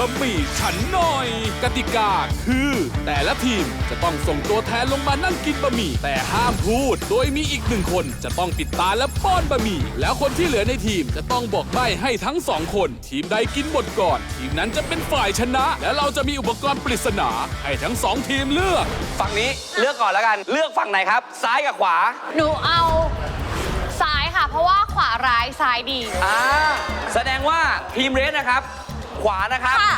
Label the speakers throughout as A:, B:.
A: บะหมี่ฉันหน่อย กติกาคือ แต่ละทีมจะต้องส่งตัวแทนลงมานั่งกินบะหมี่ แต่ห้ามพูด โดยมีอีกหนึ่งคนจะต้องปิดตาและป้อนบะหมี่ แล้วคนที่เหลือในทีมจะต้องบอกใบ้ให้ทั้งสองคน ทีมใดกินหมดก่อน ทีมนั้นจะเป็นฝ่ายชนะ และเราจะมีอุปกรณ์ปริศนา ให้ทั้งสองทีมเลือก
B: ฝั่งนี้เลือกก่อนแล้วกัน เลือกฝั่งไหนครับ ซ้ายกับขวา
C: หนูเอาซ้ายค่ะ เพราะว่าขวาร้ายซ้ายดี
B: อ่า แสดงว่าทีมเรสนะครับ ขวานะครับ
C: ค่ะ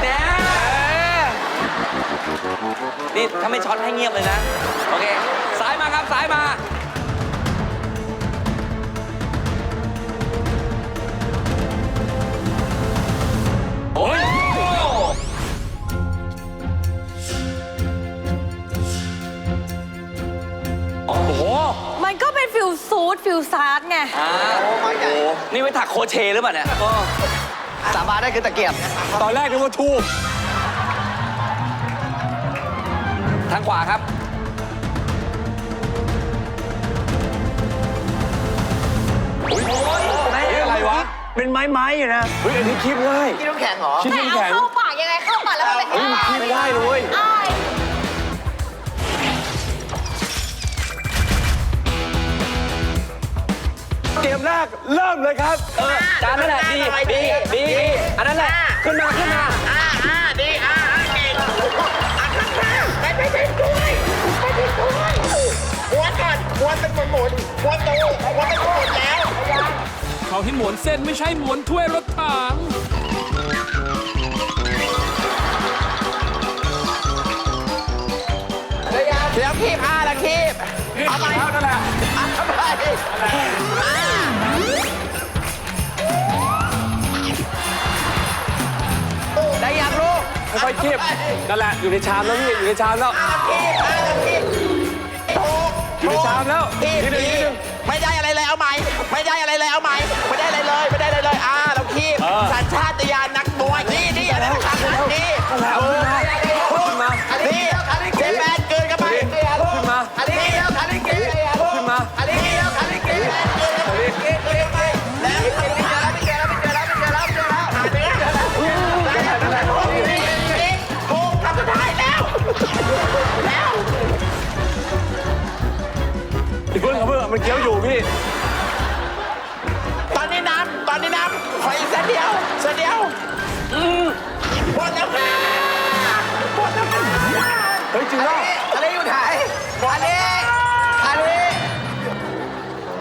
B: แหน่นี่ถ้าไม่ช็อตให้เงียบเลยนะ โอเค ซ้ายมาครับ ซ้ายมา
C: เป็นฟิลซูดฟิลซาร์ดไง
B: อ่าโอ้โหนี่ไว้ถักโคเชหรือเปล่าเนี่ย
D: สาบานได้คือตะเกียบ
B: ตอนแรกนึกว่าทูบทางขวาครับโอ้ยอะไรวะ
D: เป็นไม้ไม้อยู่นะ
B: เฮ้ย อันนี้คีบง่าย
D: กินน้ำแข็งเหรอ
B: คิด
C: แต่
B: น้ำ
C: เอา
B: แข็ง
C: เข้าปากยังไงเข้าปากแล้วมันเป็น
B: เฮ้ยมันคีบไม่ได้เลย
C: อ้าย
B: เกมแรกเริ่มเลยครับเออจานนั่นแหละดีดีดีดีอันนั้นแหละขึ้นมาขึ้นมา
D: อ่าอ่าดีอ่าอ่าเก่งอะข้างข้างไม่ไม่ไม่ด้วยไม่ไม่ด้วยม้วนก่อนม้วนเป็นหมุนหมุนม้วนตูม้วนเป็นหมุนแล้ว
A: เขาให้หมวนเส้นไม่ใช่หมวนถ้วยรถถัง
D: เดี๋ยวคีบอ่าแล้วคีบเอาไปเอานั่นแหละเอาไป
B: ค่อยๆคีบนั่นแหละอยู่ในชามแล้วพี่อยู่ในชามแล้ว
D: คีบอ่าแล้วคีบถูก
B: อยู่ในชามแล้ว
D: คีบ
B: นิดนึง
D: ดี
B: นิดนึง
D: ไม่ได้อะไรเลยเอาใหม่ ไม่ได้อะไรเลยเอาใหม่ ไม่ได้อะไรเลย ไม่ได้อะไรเลย อ่าเราคีบ
B: เออ
D: สัญชาตญาณนัก อีก
B: คนกับเพื่อนมันเคี้ยวอยู่พี่
D: ตอนนี้น้ำตอนนี้น้ำขออีกเส้นเดียวเส้นเดียวอืมหมดแล้วค่ะหมดแล้วค่ะ
B: เฮ้ยจริงเหรอ
D: อันนี้อยู่ไหนอันนี้อันนี้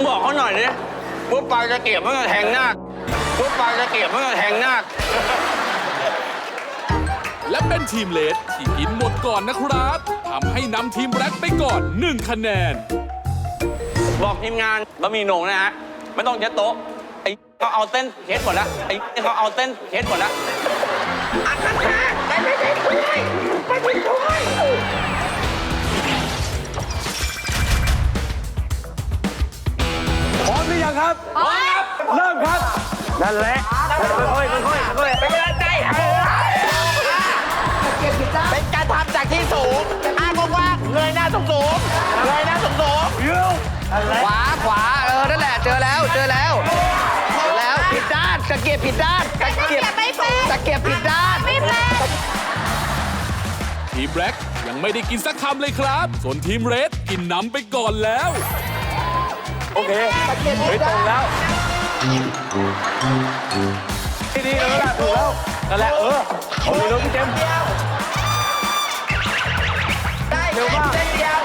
B: บอกเขาหน่อยดิว่าปลาจะเก็บเมื่อแทงหน้าว่าปลาจะเก็บเมื่อแทงหน้า
A: และเป็นทีมเลดที่กินหมดก่อนนะครับทำให้นำทีมแบล็คไปก่อน 1 คะแนน
B: บอกทีมงานบะหมี่โหน่งนะฮะไม่ต้องเช็ดโต๊ะไอ้เขาเอาเส้นเช็ดหมดแล้วไอ้เขาเอาเส้นเช็ดหมดแล้ว
D: อันนั้นค่ะไม่ไม่ไม่ช่วยไม่ไม่ช่วย
B: พร้อมหรือยังครับ
C: พร้อม
B: เริ่มครับนั่นแหละค่อยๆค่อยๆค่อย
D: เป็นกำลังใจให้เป็นการทำจากที่สูงอ้างว่างๆเงยหน้าสูงสูงๆ ขวาขวาเออนั่นแหละเจอแล้วเจอแล้วเจอแล้วผิดด้านตะเกียบผิดด้านตะเกียบ
C: ไม่เป็น
D: ตะเกียบผิดด้าน
C: ไม่เป็น
A: ทีมแบล็คยังไม่ได้กินสักคำเลยครับ ส่วนทีมเรดกินน้ำไปก่อนแล้ว
B: โอเค
D: ตะเกียบ
B: เฮ้
D: ผิ
B: ย
D: ด
B: ตร
D: ด้างน
B: แล้วดีๆเออละถูกแล้วนั่นแหละเออเอาเลยน้องพี่เจมส์
D: ได้เร็ว
C: มา
D: ก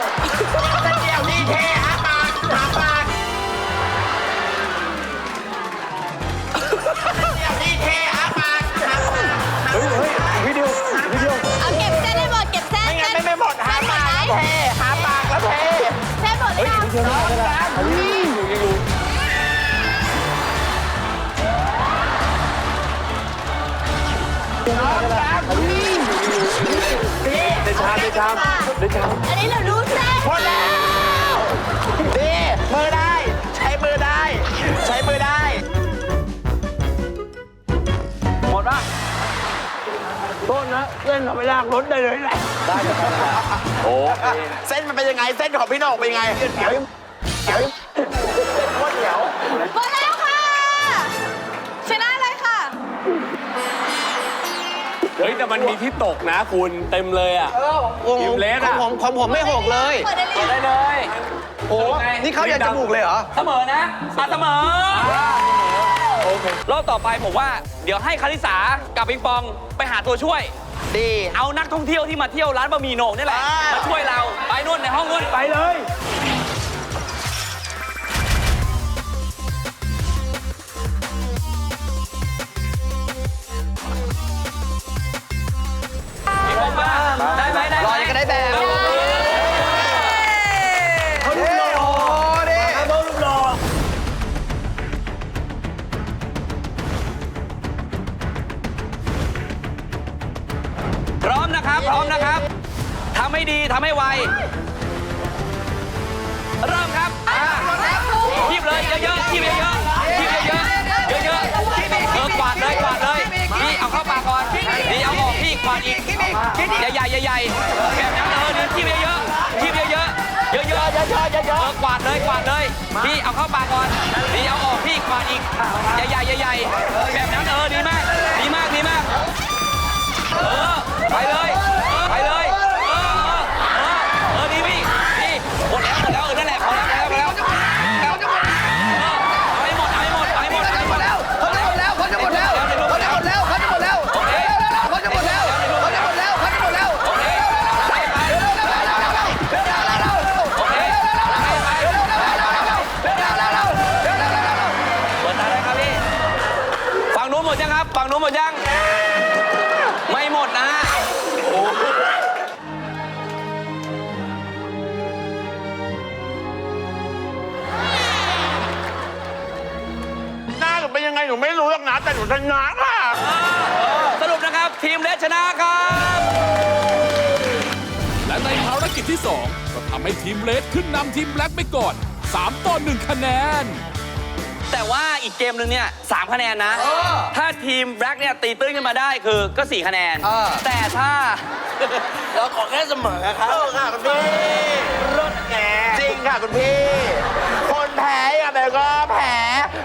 D: าปากแล้วเท
C: เส้นหมดหรือยัง
B: เดี๋ยวนะเดี๋ยวนะอันนี้อยู่ยังอยู่ในชามในชามในชาม
C: อันนี้เรารู้เส้น
D: หมดแล้วดีมือได้ ใช้มือได้ ใช้มือได้
B: หมดป่ะต้นนะเล่นเอาไปลากรถได้เลยแหละได้ได้ได้ โอเเส้
D: นมันเป็นยังไง เส้นของพี่นอกเป็นยังไงเดี๋ยวเดี๋ยวโคตรเดี๋ยวหมดแล้วค่ะชนะเลยค่ะ เฮ้ยแต่
E: มันมีที่ตกนะคุณเต็มเลยอะ ของผอ้ว
F: ของผมของผมไม่หกเลย
C: เปิดได้เลย
B: ได้ย
F: โอ้นี่เขาอยากจะบุกเลยเหรอ
B: เสมอนะอ่เสมอรอบต่อไปผมว่า เดี๋ยวให้คาริสากับปิงปองไปหาตัวช่วย
F: ดี
B: เอานักท่องเที่ยวที่มาเที่ยวร้านบะหมี่โหน่งนี่แหละ
F: อ่าม
B: มาช่วยเราไปนู่นในห้องนู่นไปเลย ทำให้ดีทำให้ไว เริ่มครับอ่าคีบเลยเยอะๆคีบเยอะๆคีบเยอะๆเยอะๆเออกวาดเลยกวาดเลยนี่เอาเข้าปากก่อนนี่เอาออกพี่กวาดอีกใหญ่ๆใหญ่ๆแบบนั้นเออนี่คีบเยอะๆคีบเยอะๆเยอะๆเยอะๆเยอะๆเออกวาดเลยกวาดเลยพี่เอาเข้าปากก่อนนี่เอาออกพี่กวาดอีกใหญ่ๆใหญ่ๆแบบนั้นเออดีมากดีมากดีมากเออไปเลย ดยัง ไม่หมดนะ
D: หน้าหนูเป็นยังไงหนูไม่รู้หรอกนะแต่หนูชนะค่ะ
B: สรุปนะครับ ทีมเลสชนะครับ
A: และในภารกิจที่ 2 ก็ทำให้ทีมเลดขึ้นนำทีมแบล็กไปก่อน 3 ต่อ 1 คะแนน
B: แต่ว่าอีกเกมหนึ่งเนี่ยสามคะแนนนะ ถ้าทีมแบล็กเนี่ยตีตื้นขึ้นมาได้คือก็4คะแนน แต่ถ้า
F: เราขอแค่เสมอครับ
D: เออค่ะคุณพี่รถแกจริงค่ะคุณพี่ คนแพ้ยังไงก็แพ้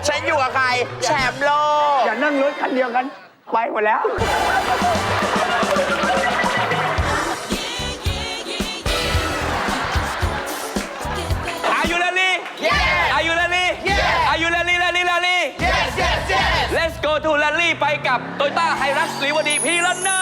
D: ฉันอยู่กับใครแชมป์โลก
F: อย่านั่งรถคันเดียวกัน ไปหมดแล้ว
B: ไปกั
D: บโต
B: โยต้าไฮรักสลีวดีพีระนา